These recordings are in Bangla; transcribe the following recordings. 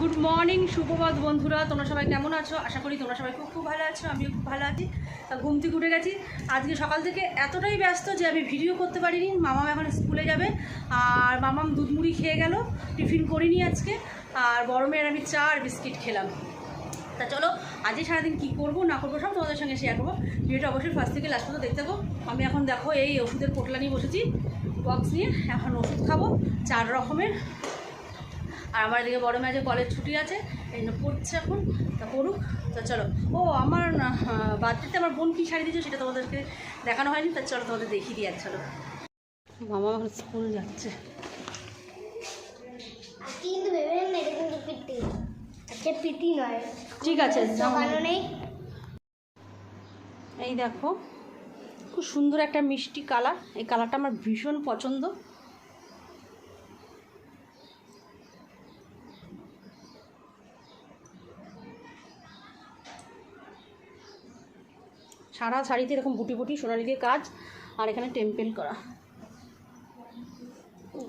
গুড মর্নিং সুপ্রভাত বন্ধুরা। তোমরা সবাই কেমন আছো? আশা করি তোমরা সবাই খুব খুব ভালো আছো, আমিও খুব ভালো আছি। ঘুম থেকে উঠে গেছি। আজকে সকাল থেকে এতটাই ব্যস্ত যে আমি ভিডিও করতে পারিনি। মামাম এখন স্কুলে যাবে। আর মামাম দুধ মুড়ি খেয়ে গেল, টিফিন করিনি আজকে। আর মেয়ের আমি চা আর বিস্কিট খেলাম। তা চলো, আজকে সারাদিন কী করব, না করব, সব তোমাদের সঙ্গে শেয়ার করব। ভিডিওটা অবশ্যই ফার্স্ট থেকে লাস্ট পর্যন্ত দেখতে থাকো। আমি এখন দেখো, এই ওষুধের পোটলা নিয়ে বসেছি। বক্স নিয়ে এখন ওষুধ খাব। চার রকমের। আর আমার এদিকে বড় মেয়ে কলেজ ছুটি আছে এই জন্য পড়ছে এখন তা পড়ুক। তা চলো। ও আমার বার্থডেতে আমার বোন কী শাড়ি দিয়েছে সেটা তোমাদেরকে দেখানো হয়নি তা চলো তোমাদের দেখিয়ে দিয়ে চলো। মামা এখন স্কুল যাচ্ছে। পিটি। আচ্ছা নয়। ঠিক আছে এই দেখো খুব সুন্দর একটা মিষ্টি কালার। এই কালারটা আমার ভীষণ পছন্দ। সারা শাড়িতে এরকম বুটি বুটি সোনালি দিয়ে কাজ আর এখানে টেম্পেল করা।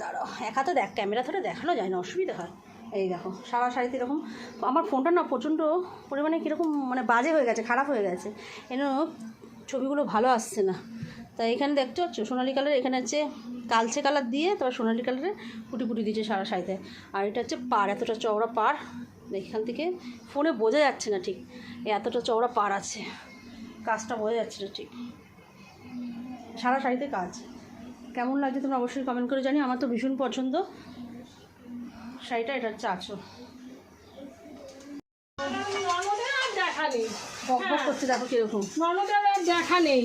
দাঁড়াও, এক হাতে দেখ, ক্যামেরা ধরে দেখানো যায় না, অসুবিধা হয়। এই দেখো, সারা শাড়িতে এরকম, আমার ফোনটা না প্রচণ্ড পরিমাণে কীরকম মানে বাজে হয়ে গেছে, খারাপ হয়ে গেছে। এন, ছবিগুলো ভালো আসছে না। তাই এখানে দেখতে পাচ্ছ, সোনালি কালার এখানে হচ্ছে কালচে কালার দিয়ে তারপর সোনালি কালারে ফুটি ফুটি দিয়েছে সারা শাড়িতে আর এটা হচ্ছে পার এতটা চওড়া পার এখান থেকে ফোনে বোঝা যাচ্ছে না ঠিক, এতটা চওড়া পার আছে। কাজটা বোঝা যাচ্ছে না ঠিক। সারা শাড়িতে কাজ। কেমন লাগছে তোমরা অবশ্যই কমেন্ট করে জানি আমার তো ভীষণ পছন্দ। শাড়িটা এটা হচ্ছে আঁচল। দেখা নেই বক বক করছে দেখো কীরকম। ননদের দেখা নেই।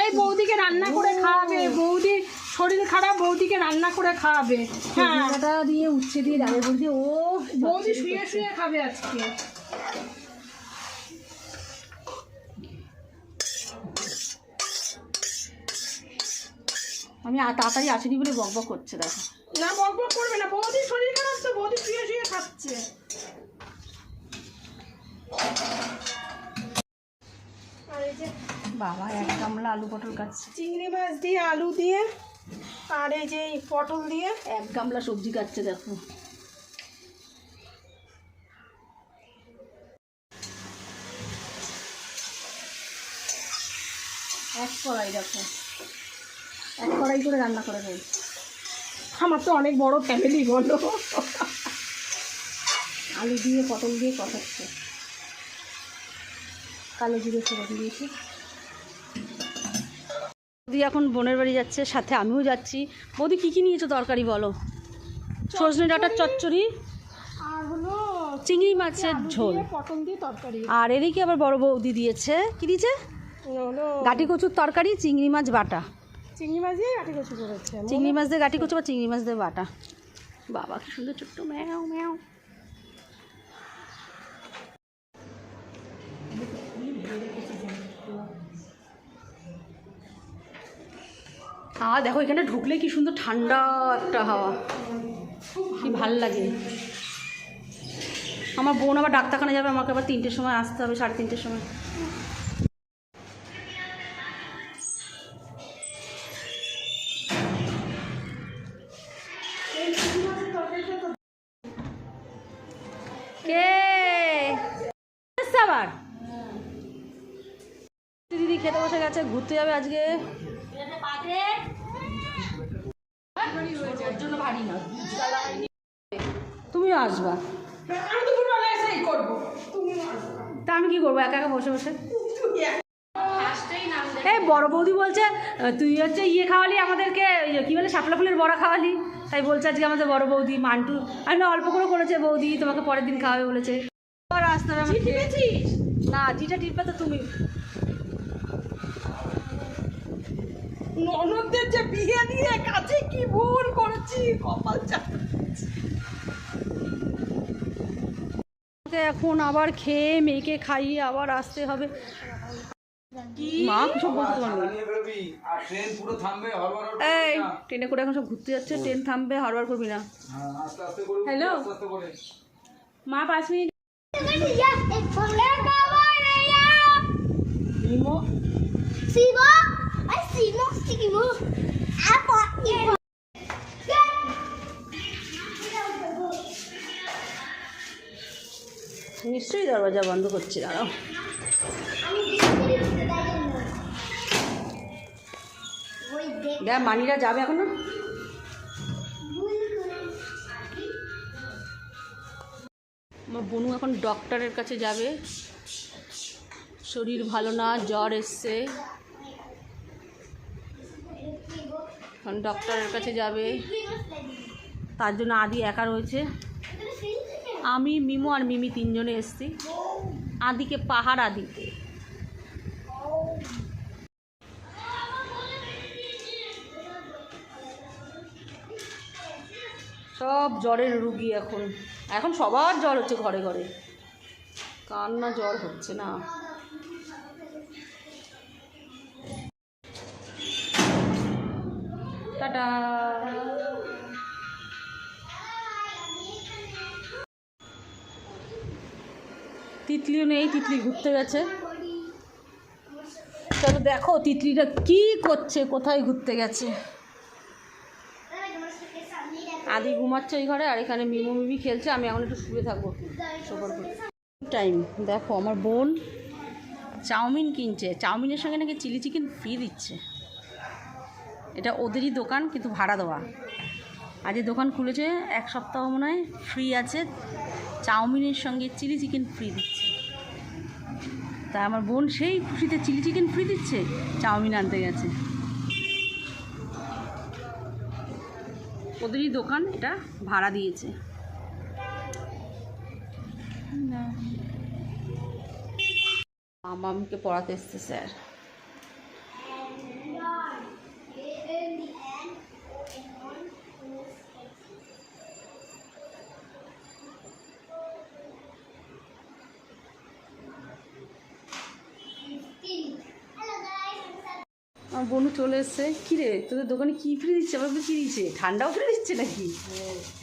এই বৌদিকে রান্না করে খাওয়াবে। বৌদি শরীর খারাপ বৌদিকে রান্না করে খাওয়াবে। হ্যাঁ। দিয়ে উচ্ছে দিয়ে ডালে ও বৌদি শুয়ে শুয়ে খাবে আজকে। আমি তাড়াতাড়ি আসিনি বলে বক বক করছে দেখো। না বক বক করবে না বৌদি শরীর খারাপ তো বৌদি শুয়ে শুয়ে খাচ্ছে। আর এই যে বাবা এক গামলা আলু পটল কাটছে। চিংড়ি মাছ দিয়ে আলু দিয়ে আর এই যে পটল দিয়ে। এক গামলা সবজি কাটছে দেখো। এক কড়াই দেখো। এক কড়াই করে রান্না করে দেয় আমার তো অনেক বড় ফ্যামিলি বলো। আলু দিয়ে পটল দিয়ে কষাচ্ছে। কালো জিরে ফোড়ন দিয়েছি। বৌদি এখন বোনের বাড়ি যাচ্ছে সাথে আমিও যাচ্ছি। বৌদি কী কী নিয়েছো তরকারি বলো? সজনে ডাঁটার চচ্চড়ি আর হলো চিংড়ি মাছের ঝোল। পটল দিয়ে তরকারি। আর এদিকে আবার বড় বৌদি দিয়েছে। কি দিয়েছে? গাটি কচুর তরকারি চিংড়ি মাছ বাটা। চিংড়ি মাছ দিয়ে কাটি কচু করেছে চিংড়ি মাছ দিয়ে গাটি কচু বা চিংড়ি মাছ দিয়ে বাটা? বাবা কি সুন্দর ছোট্ট ম্যাও ম্যাও। হাওয়া দেখো এখানে ঢুকলে কি সুন্দর ঠান্ডা একটা হাওয়া। কি ভালো লাগে। আমার বোন আবার ডাক্তারখানা যাবে আমাকে আবার তিনটের সময় আসতে হবে সাড়ে তিনটের সময়। বসে গেছে ঘুরতে যাবে আজকে। তুমিও আসবা। তো আমি কি করব একা একা বসে বসে? এই বড় বৌদি বলছে তুই হচ্ছে ইয়ে খাওয়ালি আমাদেরকে কি বলে শাপলা ফুলের বড়া খাওয়ালি। তাই বলছে আজকে আমাদের বড় বৌদি মান্টু। আর না অল্প করে করেছে বৌদি তোমাকে পরের দিন খাওয়াবে বলেছে। আসতে। না জিটা টিপা তো তুমি। ননদদের যে বিয়ে দিয়ে কাছে কি ভুল করেছি কপাল এখন আবার খেয়ে মেয়েকে খাইয়ে আবার আসতে হবে। মা সব বলতে এই ট্রেনে করে এখন সব ঘুরতে যাচ্ছে ট্রেন থামবে হারবার করবি না। হ্যাঁ করে মা পাঁচ মিনিট। নিশ্চয়ই দরজা বন্ধ করছি, দাঁড়াও। দেখ মানিরা যাবে এখন? আমার বনু এখন ডক্টরের কাছে যাবে। শরীর ভালো না, জ্বর এসছে। এখন ডক্টরের কাছে যাবে। তার জন্য আদি একা রয়েছে। আমি, মিমো আর মিমি তিনজনে এসছি। আদিকে পাহাড় দিতে। সব জ্বরের রুগী এখন। এখন সবার জ্বর হচ্ছে ঘরে ঘরে। কার না জ্বর হচ্ছে না। টাটা। তিতলিও নেই, তিতলি ঘুরতে গেছে। তবে দেখো তিতলিটা কি করছে, কোথায় ঘুরতে গেছে। আদি ঘুমাচ্ছে ওই ঘরে, আর এখানে মিমু মিমি খেলছে, আমি এখন একটু শুয়ে থাকব। টাইম দেখো আমার বোন চাউমিন কিনছে। চাউমিনের সঙ্গে নাকি চিলি চিকেন ফ্রি দিচ্ছে। এটা ওদেরই দোকান, কিন্তু ভাড়া দেওয়া। আজ এই দোকান খুলেছে, এক সপ্তাহ মনে হয় ফ্রি আছে। চাউমিনের সঙ্গে চিলি চিকেন ফ্রি দিচ্ছে। তা আমার বোন সেই খুশিতে চিলি চিকেন ফ্রি দিচ্ছে, চাউমিন আনতে গেছে। ওদেরই দোকান, এটা ভাড়া দিয়েছে। মামামকে পড়াতে এসছে, স্যার আমার বোনু চলে এসছে। কী রে তোদের দোকানে কী ফ্রি দিচ্ছে? আবার কী দিচ্ছে? ঠান্ডাও ফ্রি দিচ্ছে নাকি?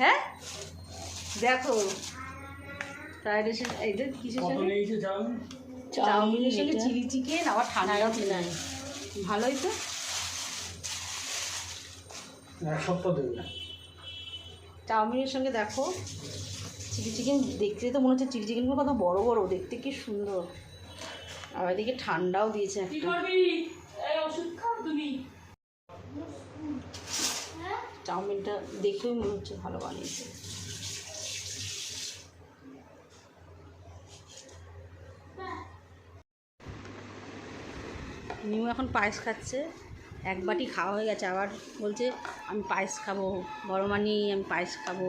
হ্যাঁ? দেখো। ফ্রাইড রাইস এইটা কিসের সঙ্গে? চাউমিনের সঙ্গে চিলি চিকেন আবার ঠান্ডাও ফ্রি ভালোই তো। এক সপ্তাহ দেবে। চাউমিনের সঙ্গে দেখো। চিলি চিকেন দেখতে তো মনে হচ্ছে চিলি চিকেনগুলো কত বড় বড় দেখতে কি সুন্দর। আর এদিকে ঠান্ডাও দিয়েছে একটা চাউমিনটা দেখেই মনে হচ্ছে ভালো বানিয়েছে। নিউ এখন পায়েস খাচ্ছে। এক বাটি খাওয়া হয়ে গেছে, আবার বলছে, আমি পায়েস খাব বড় মানি আমি পায়েস খাব।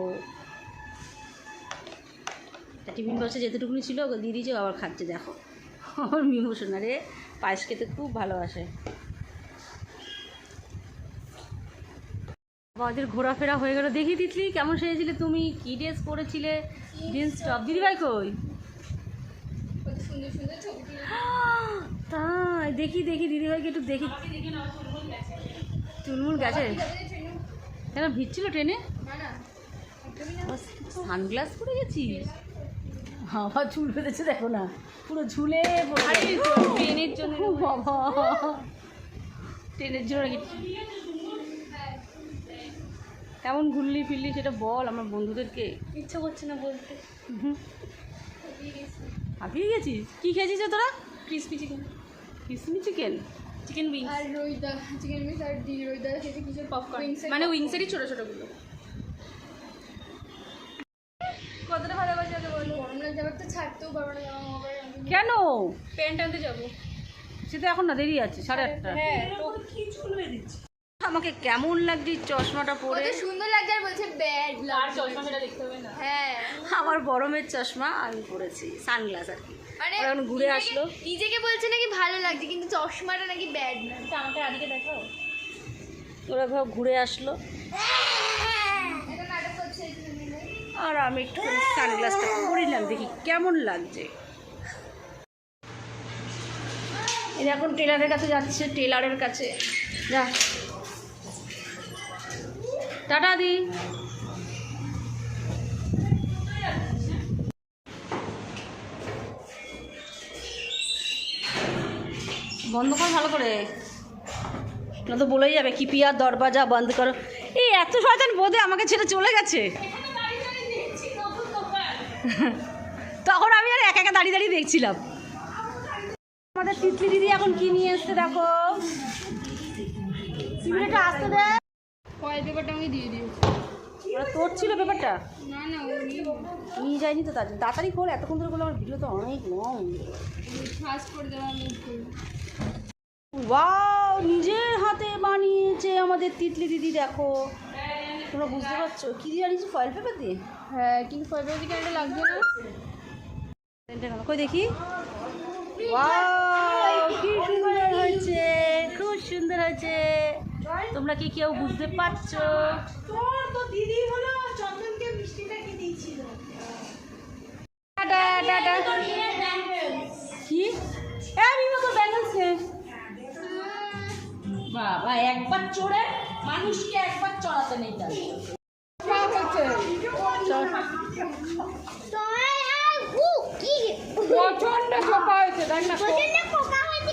টিফিন বক্সে যেতটুকুনি ছিল দিয়েছে ও আবার খাচ্ছে, দেখো। আমার মিমু সোনারে পায়েস খেতে খুব ভালোবাসে। আমাদের ঘোরাফেরা হয়ে গেল। দেখি তিতলি কেমন সেজেছিলে তুমি? কি ড্রেস পরেছিলে? জিন্স টপ দিদিভাই কই? তাই দেখি দেখি দিদিভাইকে একটু দেখি। চুলমুল গেছে? কেন ভিড়ছিল ট্রেনে? সানগ্লাস পরে গেছিস? আমার চুল বেঁধেছে দেখো না। পুরো ঝুলে ট্রেনের জন্য বাবা। ট্রেনের জন্য কেমন ঘুরলি ফিরলি সেটা বল আমার বন্ধুদেরকে। ইচ্ছা করছে না বলতে। হাঁপিয়ে গেছিস? কী খেয়েছিস তোরা? Crispy chicken. কিসমি chicken? Chicken wings. আর রইদা চিকেন উইংস আর দি রইদা খেতে কিছু পপকর্ন মানে উইংসেরই ছোটো ছোটগুলো কতটা ভালোবাসি আগে বলো গরম লাগছে আবার তো ছাড়তেও পারব না জামা আবার কেন? প্যান্ট আনতে যাব। সেটা এখন না দেরি আছে সাড়ে আটটা। হ্যাঁ আমাকে কেমন লাগছে চশমাটা পরে? সুন্দর লাগছে আর বলছে ব্যাড আর চশমা দেখতে হবে না। হ্যাঁ। আমার গরমের চশমা আমি পরেছি সানগ্লাস আর কি। মানে এখন ঘুরে আসলো। নিজেকে বলছে নাকি ভালো লাগছে কিন্তু চশমাটা নাকি ব্যাড না। আমাকে আদিকে দেখাও। ওরা সব ঘুরে আসলো। করছে আর আমি একটু সানগ্লাসটা পরিলাম দেখি কেমন লাগছে। এখন টেলারের কাছে যাচ্ছে, টেলারের কাছে। যা। টাটা, দি। বন্ধ কর ভালো করে। না তো বলেই যাবে, কি পিয়ার দরজা বন্ধ করো। এই, এত শয়তান বোধে আমাকে ছেড়ে চলে গেছে। তখন আমি আর একা একা দাঁড়িয়ে দাঁড়িয়ে দেখছিলাম। আমাদের তিতলি দিদি এখন কি নিয়ে এসছে দেখো? সিভিলটা আসতে দে। ফয়েল পেপারটা আমি দিয়ে দিও। ওরা তোর ছিল ব্যাপারটা না না নিয়ে যায়নি। তো তাড়াতাড়ি খোল এতক্ষণ ধরে করলে আমার ভিডিও তো অনেক লং ফার্স্ট করে দেওয়া মুভ ওয়াও নিজের হাতে বানিয়েছে আমাদের তিতলি দিদি দেখো। তোমরা বুঝতে পারছ? কি দিয়ে বানিয়েছে ফয়েল পেপার দিয়ে? হ্যাঁ কিন্তু ফয়েল পেপার দিকে একটা লাগছে না। কই দেখি? ওয়াও কি সুন্দর হয়েছে খুব সুন্দর হয়েছে। তোমরা কি কেউ বুঝতে পারছ? Ta-ta, ta-ta. কি? এ, মিমা তোর ব্যাঙ্গেলস নে। বাবা একবার চড়ে মানুষকে একবার চড়াতে নেই তার প্রচণ্ড চোপা হয়েছে দেখ না প্রচণ্ড পোকা হয়েছে